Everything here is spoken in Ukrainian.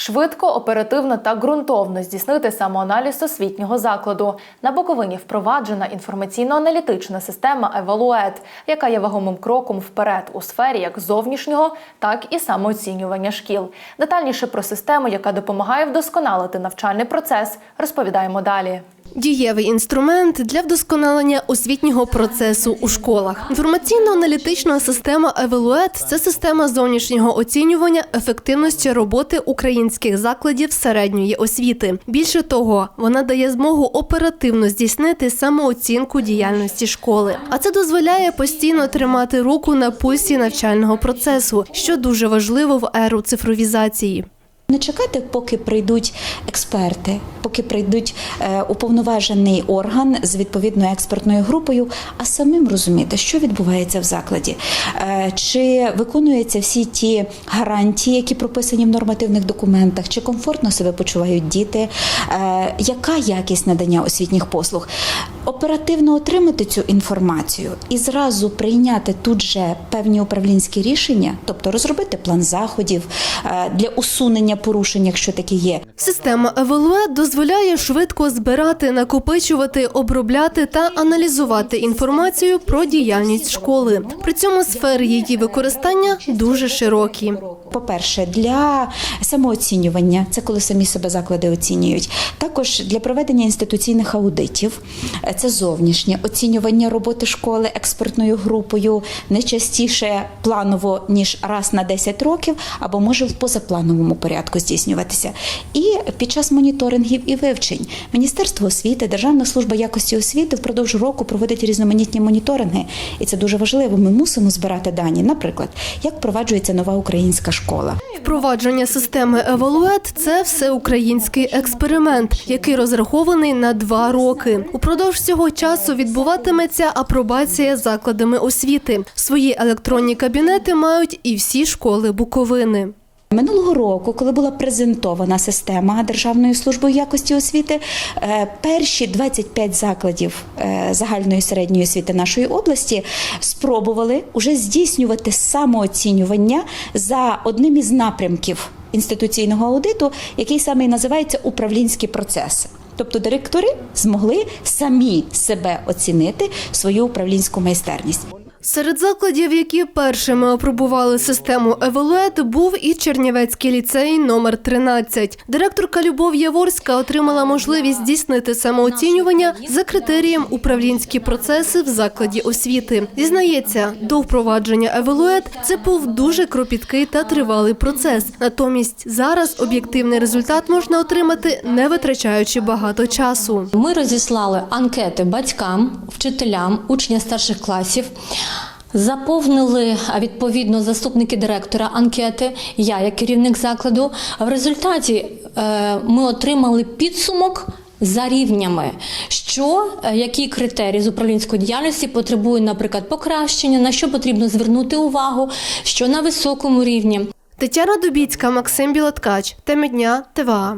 Швидко, оперативно та ґрунтовно здійснити самоаналіз освітнього закладу. На Буковині впроваджена інформаційно-аналітична система Евалует, яка є вагомим кроком вперед у сфері як зовнішнього, так і самооцінювання шкіл. Детальніше про систему, яка допомагає вдосконалити навчальний процес, розповідаємо далі. Дієвий інструмент для вдосконалення освітнього процесу у школах. Інформаційно-аналітична система Евалует це система зовнішнього оцінювання ефективності роботи українських закладів середньої освіти. Більше того, вона дає змогу оперативно здійснити самооцінку діяльності школи. А це дозволяє постійно тримати руку на пульсі навчального процесу, що дуже важливо в еру цифровізації. Не чекати, поки прийдуть експерти, поки прийдуть е, уповноважений орган з відповідною експертною групою, а самим розуміти, що відбувається в закладі, е, чи виконуються всі ті гарантії, які прописані в нормативних документах, чи комфортно себе почувають діти, е, яка якість надання освітніх послуг. Оперативно отримати цю інформацію і зразу прийняти тут же певні управлінські рішення, тобто розробити план заходів е, для усунення порушень, якщо такі є. Система Евалует дозволяє швидко збирати, накопичувати, обробляти та аналізувати інформацію про діяльність школи. При цьому сфери її використання дуже широкі. По-перше, для самооцінювання, це коли самі себе заклади оцінюють. Також для проведення інституційних аудитів, е, це зовнішнє оцінювання роботи школи експертною групою не частіше планово ніж раз на 10 років, або може в позаплановому порядку здійснюватися. І під час моніторингів і вивчень Міністерство освіти, Державна служба якості освіти впродовж року проводить різноманітні моніторинги, і це дуже важливо. Ми мусимо збирати дані. Наприклад, як впроваджується нова українська школа. Впровадження системи Евалует це всеукраїнський експеримент, який розрахований на два роки. Упродовж цього часу відбуватиметься апробація закладами освіти. Свої електронні кабінети мають і всі школи Буковини. Минулого року, коли була презентована система Державною службою якості освіти, е, перші 25 закладів е, загальної середньої освіти нашої області спробували уже здійснювати самооцінювання за одним із напрямків інституційного аудиту, який саме і називається управлінські процеси. Тобто директори змогли самі себе оцінити свою управлінську майстерність. Серед закладів, які першими опробували систему Евалует, був і Чернівецький ліцей номер 13. Директорка Любов Яворська отримала можливість здійснити самооцінювання за критерієм управлінські процеси в закладі освіти. Зізнається, до впровадження Евалует це був дуже кропіткий та тривалий процес. Натомість зараз об'єктивний результат можна отримати, не витрачаючи багато часу. Ми розіслали анкети батькам, вчителям, учням старших класів. Заповнили відповідно заступники директора анкети, я як керівник закладу. В результаті е, ми отримали підсумок за рівнями, що е, які критерії з управлінської діяльності потребують, наприклад, покращення, на що потрібно звернути увагу, що на високому рівні. Тетяна Дубіцька, Максим Білоткач. Теми дня ТВА.